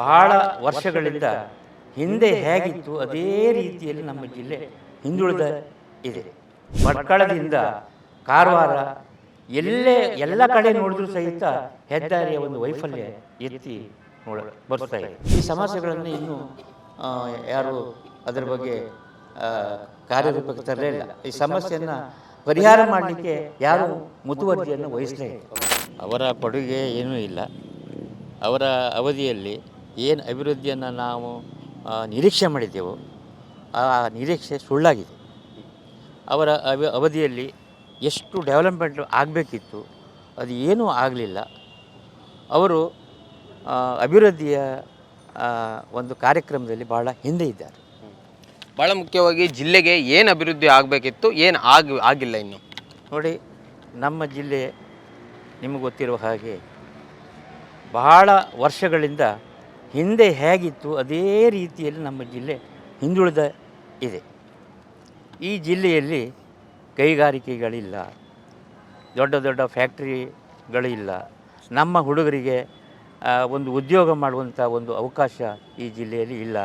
ಬಹಳ ವರ್ಷಗಳಿಂದ ಹಿಂದೆ ಹೇಗಿತ್ತು ಅದೇ ರೀತಿಯಲ್ಲಿ ನಮ್ಮ ಜಿಲ್ಲೆ ಹಿಂದುಳಿದ ಇದೆ. ಭಟ್ಕಳದಿಂದ ಕಾರವಾರ ಎಲ್ಲೇ ಎಲ್ಲ ಕಡೆ ನೋಡಿದ್ರು ಸಹಿತ ಹೆದ್ದಾರಿಯ ಒಂದು ವೈಫಲ್ಯ ಎತ್ತಿ ನೋಡ ಬರ್ತಾ ಇದೆ. ಈ ಸಮಸ್ಯೆಗಳನ್ನು ಇನ್ನೂ ಯಾರು ಅದರ ಬಗ್ಗೆ ಕಾರ್ಯರೂಪಕ್ಕೆ ತರಲೇ ಇಲ್ಲ. ಈ ಸಮಸ್ಯೆಯನ್ನು ಪರಿಹಾರ ಮಾಡಲಿಕ್ಕೆ ಯಾರು ಮುತುವರ್ಜಿಯನ್ನು ವಹಿಸಲೇ ಅವರ ಕೊಡುಗೆ ಏನೂ ಇಲ್ಲ. ಅವರ ಅವಧಿಯಲ್ಲಿ ಏನು ಅಭಿವೃದ್ಧಿಯನ್ನು ನಾವು ನಿರೀಕ್ಷೆ ಮಾಡಿದ್ದೆವೋ ಆ ನಿರೀಕ್ಷೆ ಸುಳ್ಳಾಗಿದೆ. ಅವರ ಅವ ಅವಧಿಯಲ್ಲಿ ಎಷ್ಟು ಡೆವಲಪ್ಮೆಂಟ್ ಆಗಬೇಕಿತ್ತು ಅದು ಏನೂ ಆಗಲಿಲ್ಲ. ಅವರು ಅಭಿವೃದ್ಧಿಯ ಒಂದು ಕಾರ್ಯಕ್ರಮದಲ್ಲಿ ಭಾಳ ಹಿಂದೆ ಇದ್ದಾರೆ. ಭಾಳ ಮುಖ್ಯವಾಗಿ ಜಿಲ್ಲೆಗೆ ಏನು ಅಭಿವೃದ್ಧಿ ಆಗಬೇಕಿತ್ತು ಏನು ಆಗ ಆಗಿಲ್ಲ ಇನ್ನು? ನೋಡಿ ನಮ್ಮ ಜಿಲ್ಲೆ ನಿಮಗೆ ಗೊತ್ತಿರುವ ಹಾಗೆ ಬಹಳ ವರ್ಷಗಳಿಂದ ಹಿಂದೆ ಹೇಗಿತ್ತು ಅದೇ ರೀತಿಯಲ್ಲಿ ನಮ್ಮ ಜಿಲ್ಲೆ ಹಿಂದುಳಿದ ಇದೆ. ಈ ಜಿಲ್ಲೆಯಲ್ಲಿ ಕೈಗಾರಿಕೆಗಳಿಲ್ಲ, ದೊಡ್ಡ ದೊಡ್ಡ ಫ್ಯಾಕ್ಟ್ರಿಗಳಿಲ್ಲ. ನಮ್ಮ ಹುಡುಗರಿಗೆ ಒಂದು ಉದ್ಯೋಗ ಮಾಡುವಂಥ ಒಂದು ಅವಕಾಶ ಈ ಜಿಲ್ಲೆಯಲ್ಲಿ ಇಲ್ಲ.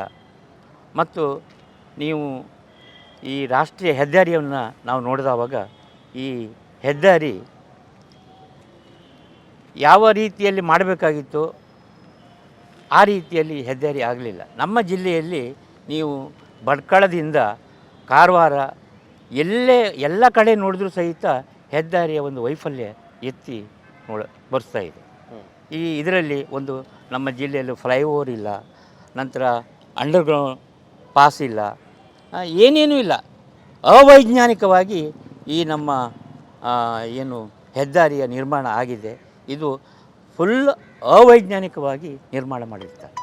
ಮತ್ತು ನೀವು ಈ ರಾಷ್ಟ್ರೀಯ ಹೆದ್ದಾರಿಯನ್ನು ನಾವು ನೋಡಿದವಾಗ ಈ ಹೆದ್ದಾರಿ ಯಾವ ರೀತಿಯಲ್ಲಿ ಮಾಡಬೇಕಾಗಿತ್ತು ಆ ರೀತಿಯಲ್ಲಿ ಹೆದ್ದಾರಿ ಆಗಲಿಲ್ಲ. ನಮ್ಮ ಜಿಲ್ಲೆಯಲ್ಲಿ ನೀವು ಭಟ್ಕಳದಿಂದ ಕಾರವಾರ ಎಲ್ಲೇ ಎಲ್ಲ ಕಡೆ ನೋಡಿದ್ರೂ ಸಹಿತ ಹೆದ್ದಾರಿಯ ಒಂದು ವೈಫಲ್ಯ ಎತ್ತಿ ನೋಡ ಬರ್ತಾ ಇದೆ. ಈ ಇದರಲ್ಲಿ ಒಂದು ನಮ್ಮ ಜಿಲ್ಲೆಯಲ್ಲಿ ಫ್ಲೈಓವರ್ ಇಲ್ಲ, ನಂತರ ಅಂಡರ್ಗ್ರೌಂಡ್ ಪಾಸ್ ಇಲ್ಲ ಏನೇನೂ ಇಲ್ಲ. ಅವೈಜ್ಞಾನಿಕವಾಗಿ ಈ ನಮ್ಮ ಏನು ಹೆದ್ದಾರಿಯ ನಿರ್ಮಾಣ ಆಗಿದೆ. ಇದು ಫುಲ್ ಅವೈಜ್ಞಾನಿಕವಾಗಿ ನಿರ್ಮಾಣ ಮಾಡಿರ್ತಾರೆ.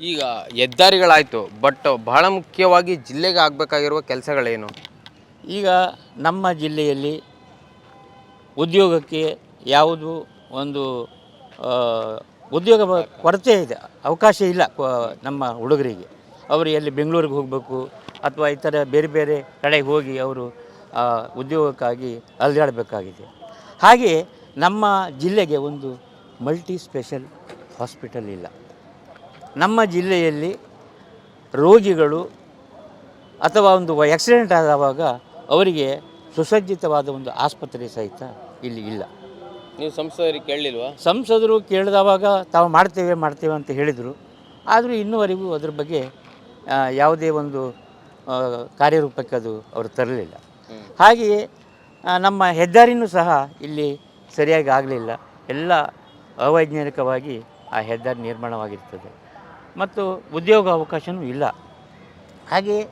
ಈಗ ಹೆದ್ದಾರಿಗಳಾಯಿತು ಬಟ್ ಬಹಳ ಮುಖ್ಯವಾಗಿ ಜಿಲ್ಲೆಗೆ ಆಗಬೇಕಾಗಿರುವ ಕೆಲಸಗಳೇನು? ಈಗ ನಮ್ಮ ಜಿಲ್ಲೆಯಲ್ಲಿ ಉದ್ಯೋಗಕ್ಕೆ ಯಾವುದು ಒಂದು ಉದ್ಯೋಗ ಕೊರತೆ ಇದೆ ಅವಕಾಶ ಇಲ್ಲ ನಮ್ಮ ಹುಡುಗರಿಗೆ. ಅವರು ಎಲ್ಲಿ ಬೆಂಗಳೂರಿಗೆ ಹೋಗಬೇಕು ಅಥವಾ ಇತರ ಬೇರೆ ಬೇರೆ ಕಡೆಗೆ ಹೋಗಿ ಅವರು ಉದ್ಯೋಗಕ್ಕಾಗಿ ಅಲೆದಾಡಬೇಕಾಗಿದೆ. ಹಾಗೆಯೇ ನಮ್ಮ ಜಿಲ್ಲೆಗೆ ಒಂದು ಮಲ್ಟಿ ಸ್ಪೆಷಲ್ ಹಾಸ್ಪಿಟಲ್ ಇಲ್ಲ. ನಮ್ಮ ಜಿಲ್ಲೆಯಲ್ಲಿ ರೋಗಿಗಳು ಅಥವಾ ಒಂದು ಆಕ್ಸಿಡೆಂಟ್ ಆದವಾಗ ಅವರಿಗೆ ಸುಸಜ್ಜಿತವಾದ ಒಂದು ಆಸ್ಪತ್ರೆ ಸಹಿತ ಇಲ್ಲಿ ಇಲ್ಲ. ನೀವು ಸಂಸದರಿಗೆ ಕೇಳಲಿಲ್ವಾ? ಸಂಸದರು ಕೇಳಿದವಾಗ ತಾವು ಮಾಡ್ತೇವೆ ಮಾಡ್ತೇವೆ ಅಂತ ಹೇಳಿದರು. ಆದರೂ ಇನ್ನೂವರೆಗೂ ಅದ್ರ ಬಗ್ಗೆ ಆ, ಯಾವುದೇ ಒಂದು ಆ, ಕಾರ್ಯರೂಪಕ್ಕೆ ಅದು ಅವರು ತರಲಿಲ್ಲ. ಹಾಗೆಯೇ ಆ, ನಮ್ಮ ಹೆದ್ದಾರಿನೂ ಸಹ ಇಲ್ಲಿ ಸರಿಯಾಗಿ ಆಗಲಿಲ್ಲ. ಎಲ್ಲ ಅವೈಜ್ಞಾನಿಕವಾಗಿ ಆ ಹೆದ್ದಾರಿ ನಿರ್ಮಾಣವಾಗಿರ್ತದೆ. ಮತ್ತು ಉದ್ಯೋಗ ಅವಕಾಶವೂ ಇಲ್ಲ. ಹಾಗೆಯೇ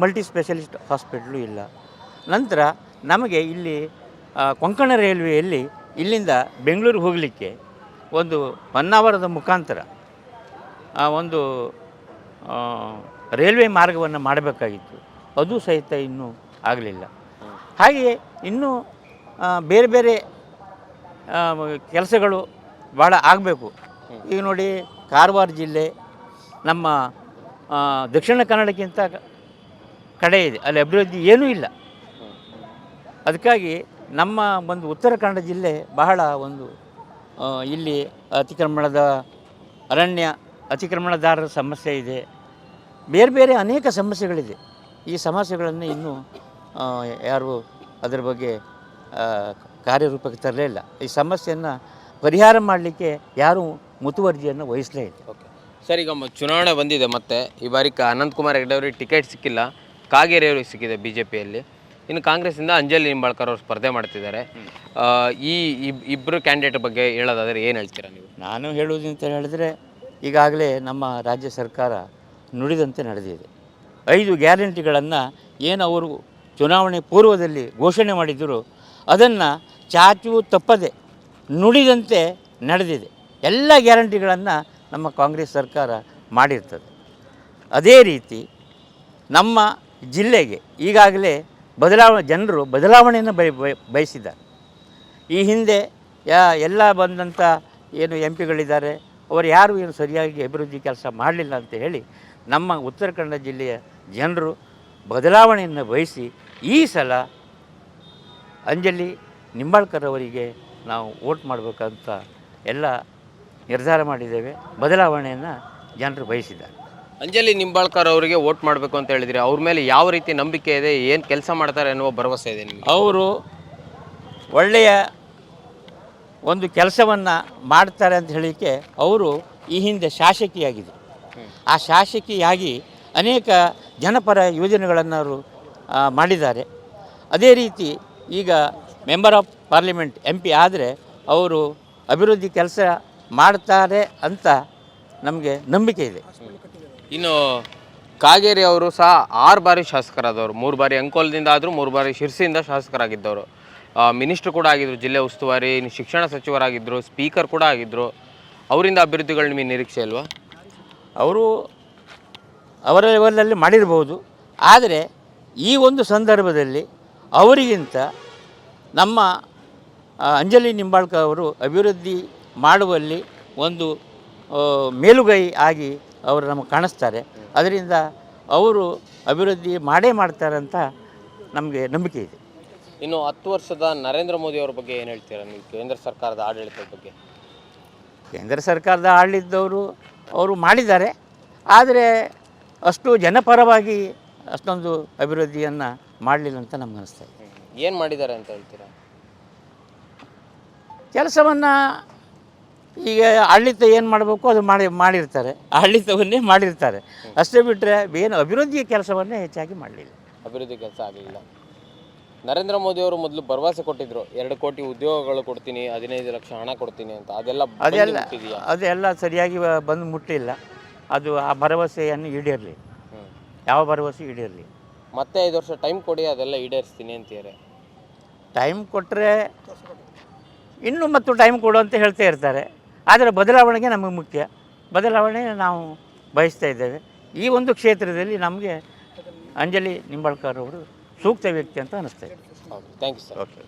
ಮಲ್ಟಿ ಸ್ಪೆಷಲಿಸ್ಟ್ ಹಾಸ್ಪಿಟ್ಲು ಇಲ್ಲ. ನಂತರ ನಮಗೆ ಇಲ್ಲಿ ಕೊಂಕಣ ರೈಲ್ವೆಯಲ್ಲಿ ಇಲ್ಲಿಂದ ಬೆಂಗಳೂರು ಹೋಗಲಿಕ್ಕೆ ಒಂದು ಹೊನ್ನಾವರದ ಮುಖಾಂತರ ಒಂದು ರೈಲ್ವೆ ಮಾರ್ಗವನ್ನು ಮಾಡಬೇಕಾಗಿತ್ತು. ಅದು ಸಹಿತ ಇನ್ನೂ ಆಗಲಿಲ್ಲ. ಹಾಗೆಯೇ ಇನ್ನೂ ಬೇರೆ ಬೇರೆ ಕೆಲಸಗಳು ಭಾಳ ಆಗಬೇಕು. ಈಗ ನೋಡಿ ಕಾರವಾರ ಜಿಲ್ಲೆ ನಮ್ಮ ದಕ್ಷಿಣ ಕನ್ನಡಕ್ಕಿಂತ ಕಡೆ ಇದೆ. ಅಲ್ಲಿ ಅಭಿವೃದ್ಧಿ ಏನೂ ಇಲ್ಲ. ಅದಕ್ಕಾಗಿ ನಮ್ಮ ಒಂದು ಉತ್ತರ ಕನ್ನಡ ಜಿಲ್ಲೆ ಬಹಳ ಒಂದು ಇಲ್ಲಿ ಅತಿಕ್ರಮಣದ ಅರಣ್ಯ ಅತಿಕ್ರಮಣದಾರರ ಸಮಸ್ಯೆ ಇದೆ. ಬೇರೆ ಬೇರೆ ಅನೇಕ ಸಮಸ್ಯೆಗಳಿದೆ. ಈ ಸಮಸ್ಯೆಗಳನ್ನು ಇನ್ನೂ ಯಾರು ಅದರ ಬಗ್ಗೆ ಕಾರ್ಯರೂಪಕ್ಕೆ ತರಲೇ ಇಲ್ಲ. ಈ ಸಮಸ್ಯೆಯನ್ನು ಪರಿಹಾರ ಮಾಡಲಿಕ್ಕೆ ಯಾರೂ ಮುತುವರ್ಜಿಯನ್ನು ವಹಿಸಲೇ ಇಲ್ಲ. ಓಕೆ ಸರ್ ಈಗ ಮ- ಚುನಾವಣೆ ಬಂದಿದೆ ಮತ್ತೆ. ಈ ಬಾರಿ ಕ ಅನಂತಕುಮಾರ್ ಹೆಗಡೆ ಅವರಿಗೆ ಟಿಕೆಟ್ ಸಿಕ್ಕಿಲ್ಲ. ಕಾಗೇರಿ ಅವರಿಗೆ ಸಿಕ್ಕಿದೆ ಬಿ ಜೆ ಪಿಯಲ್ಲಿ ಇನ್ನು ಕಾಂಗ್ರೆಸ್ಸಿಂದ ಅಂಜಲಿ ನಿಂಬಾಳ್ಕರ್ ಅವರು ಸ್ಪರ್ಧೆ ಮಾಡ್ತಿದ್ದಾರೆ. ಆ, ಈ ಇಬ್- ಇಬ್ರು ಕ್ಯಾಂಡಿಡೇಟ್ ಬಗ್ಗೆ ಹೇಳೋದಾದರೆ ಏನು ಹೇಳ್ತೀರಾ ನೀವು? ನಾನು ಹೇಳುವುದು ಅಂತ ಹೇಳಿದ್ರೆ ಈಗಾಗಲೇ ನಮ್ಮ ರಾಜ್ಯ ಸರ್ಕಾರ ನುಡಿದಂತೆ ನಡೆದಿದೆ. ಐದು ಗ್ಯಾರಂಟಿಗಳನ್ನು ಏನು ಅವರು ಚುನಾವಣೆ ಪೂರ್ವದಲ್ಲಿ ಘೋಷಣೆ ಮಾಡಿದ್ದರು ಅದನ್ನು ಚಾಚು ತಪ್ಪದೆ ನುಡಿದಂತೆ ನಡೆದಿದೆ. ಎಲ್ಲ ಗ್ಯಾರಂಟಿಗಳನ್ನು ನಮ್ಮ ಕಾಂಗ್ರೆಸ್ ಸರ್ಕಾರ ಮಾಡಿರ್ತದೆ. ಅದೇ ರೀತಿ ನಮ್ಮ ಜಿಲ್ಲೆಗೆ ಈಗಾಗಲೇ ಬದಲಾವಣೆ, ಜನರು ಬದಲಾವಣೆಯನ್ನು ಬಯ, ಬಯ- ಬಯಸಿದ್ದಾರೆ. ಈ ಹಿಂದೆ ಯಾ, ಎಲ್ಲ ಬಂದಂಥ ಏನು ಎಂ ಪಿಗಳಿದ್ದಾರೆ ಅವರು ಯಾರು ಏನು ಸರಿಯಾಗಿ ಅಭಿವೃದ್ಧಿ ಕೆಲಸ ಮಾಡಲಿಲ್ಲ ಅಂತ ಹೇಳಿ ನಮ್ಮ ಉತ್ತರ ಕನ್ನಡ ಜಿಲ್ಲೆಯ ಜನರು ಬದಲಾವಣೆಯನ್ನು ಬಯಸಿ ಈ ಸಲ ಅಂಜಲಿ ನಿಂಬಾಳ್ಕರ್ ಅವರಿಗೆ ನಾವು ವೋಟ್ ಮಾಡಬೇಕಂತ ಎಲ್ಲ ನಿರ್ಧಾರ ಮಾಡಿದ್ದೇವೆ. ಬದಲಾವಣೆಯನ್ನು ಜನರು ಬಯಸಿದ್ದಾರೆ. ಅಂಜಲಿ ನಿಂಬಾಳ್ಕರ್ ಅವರಿಗೆ ವೋಟ್ ಮಾಡಬೇಕು ಅಂತ ಹೇಳಿದರೆ. ಅವ್ರ ಮೇಲೆ ಯಾವ ರೀತಿ ನಂಬಿಕೆ ಇದೆ ಏನು ಕೆಲಸ ಮಾಡ್ತಾರೆ ಅನ್ನುವ ಭರವಸೆ ಇದೆ ನಿಮಗೆ? ಅವರು ಒಳ್ಳೆಯ ಒಂದು ಕೆಲಸವನ್ನು ಮಾಡ್ತಾರೆ ಅಂತ ಹೇಳಲಿಕ್ಕೆ ಅವರು ಈ ಹಿಂದೆ ಶಾಸಕಿಯಾಗಿದ್ದರು ಆ ಶಾಸಕಿಯಾಗಿ ಅನೇಕ ಜನಪರ ಯೋಜನೆಗಳನ್ನು ಅವರು ಮಾಡಿದ್ದಾರೆ. ಅದೇ ರೀತಿ ಈಗ member of parliament M P ಆದರೆ ಅವರು ಅಭಿವೃದ್ಧಿ ಕೆಲಸ ಮಾಡ್ತಾರೆ ಅಂತ ನಮಗೆ ನಂಬಿಕೆ ಇದೆ. ಇನ್ನು ಕಾಗೇರಿ ಅವರು ಸಹ ಆರು ಬಾರಿ ಶಾಸಕರಾದವರು. ಮೂರು ಬಾರಿ ಅಂಕೋಲದಿಂದ ಆದರೂ ಮೂರು ಬಾರಿ ಶಿರ್ಸಿಯಿಂದ ಶಾಸಕರಾಗಿದ್ದವರು. ಮಿನಿಸ್ಟ್ರು ಕೂಡ ಆಗಿದ್ದರು ಜಿಲ್ಲೆ ಉಸ್ತುವಾರಿ ಶಿಕ್ಷಣ ಸಚಿವರಾಗಿದ್ದರು ಸ್ಪೀಕರ್ ಕೂಡ ಆಗಿದ್ದರು ಅವರಿಂದ ಅಭಿವೃದ್ಧಿಗಳು ನಿಮಗೆ ನಿರೀಕ್ಷೆ ಅಲ್ವಾ ಅವರು ಅವರ ಲೆವೆಲಲ್ಲಿ ಮಾಡಿರ್ಬೋದು. ಆದರೆ ಈ ಒಂದು ಸಂದರ್ಭದಲ್ಲಿ ಅವರಿಗಿಂತ ನಮ್ಮ ಅಂಜಲಿ ನಿಂಬಾಳ್ಕರ್ ಅವರು ಅಭಿವೃದ್ಧಿ ಮಾಡುವಲ್ಲಿ ಒಂದು ಮೇಲುಗೈ ಆಗಿ ಅವರು ನಮಗೆ ಕಾಣಿಸ್ತಾರೆ. ಅದರಿಂದ ಅವರು ಅಭಿವೃದ್ಧಿ ಮಾಡೇ ಮಾಡ್ತಾರೆ ಅಂತ ನಮಗೆ ನಂಬಿಕೆ ಇದೆ. ಇನ್ನು ಹತ್ತು ವರ್ಷದ ನರೇಂದ್ರ ಮೋದಿ ಅವ್ರ ಬಗ್ಗೆ ಏನು ಹೇಳ್ತೀರಾ ನೀವು ಕೇಂದ್ರ ಸರ್ಕಾರದ ಆಡಳಿತದ ಬಗ್ಗೆ? ಕೇಂದ್ರ ಸರ್ಕಾರದ ಆಡಳಿತದವರು ಅವರು ಮಾಡಿದ್ದಾರೆ. ಆದರೆ ಅಷ್ಟು ಜನಪರವಾಗಿ ಅಷ್ಟೊಂದು ಅಭಿವೃದ್ಧಿಯನ್ನು ಮಾಡಲಿಲ್ಲ ಅಂತ ನಮ್ಗೆ ಅನಿಸ್ತಾ ಇದೆ. ಏನು ಮಾಡಿದ್ದಾರೆ ಅಂತ ಹೇಳ್ತೀರಾ? ಕೆಲಸವನ್ನು ಈಗ ಆಡಳಿತ ಏನು ಮಾಡಬೇಕು ಅದು ಮಾಡಿ ಮಾಡಿರ್ತಾರೆ. ಆಡಳಿತವನ್ನೇ ಮಾಡಿರ್ತಾರೆ. ಅಷ್ಟೇ ಬಿಟ್ಟರೆ ಏನು ಅಭಿವೃದ್ಧಿಯ ಕೆಲಸವನ್ನೇ ಹೆಚ್ಚಾಗಿ ಮಾಡಲಿಲ್ಲ. ಅಭಿವೃದ್ಧಿ ಕೆಲಸ ಆಗಲಿಲ್ಲ. ನರೇಂದ್ರ ಮೋದಿ ಅವರು ಮೊದಲು ಭರವಸೆ ಕೊಟ್ಟಿದ್ರು ಎರಡು ಕೋಟಿ ಉದ್ಯೋಗಗಳು ಕೊಡ್ತೀನಿ ಹದಿನೈದು ಲಕ್ಷ ಹಣ ಕೊಡ್ತೀನಿ ಅಂತ. ಅದೆಲ್ಲ ಅದೆಲ್ಲ? ಅದೆಲ್ಲ ಸರಿಯಾಗಿ ಬಂದು ಮುಟ್ಟಿಲ್ಲ. ಅದು ಆ ಭರವಸೆಯನ್ನು ಈಡೇರಲಿ. ಯಾವ ಭರವಸೆ ಈಡೇರಲಿ? ಮತ್ತೆ ಐದು ವರ್ಷ ಟೈಮ್ ಕೊಡಿ ಅದೆಲ್ಲ ಈಡೇರಿಸ್ತೀನಿ ಅಂತೀರಿ ಟೈಮ್ ಕೊಟ್ಟರೆ ಇನ್ನೂ ಮತ್ತು ಟೈಮ್ ಕೊಡು ಅಂತ ಹೇಳ್ತಾ ಇರ್ತಾರೆ. ಆದರೆ ಬದಲಾವಣೆಗೆ ನಮಗೆ ಮುಖ್ಯ. ಬದಲಾವಣೆ ನಾವು ಬಯಸ್ತಾ ಇದ್ದೇವೆ. ಈ ಒಂದು ಕ್ಷೇತ್ರದಲ್ಲಿ ನಮಗೆ ಅಂಜಲಿ ನಿಂಬಾಳ್ಕರ್ ಅವರು ಸೂಕ್ತ ವ್ಯಕ್ತಿ ಅಂತ ಅನಿಸ್ತಾ ಇದೆ. Thank you sir okay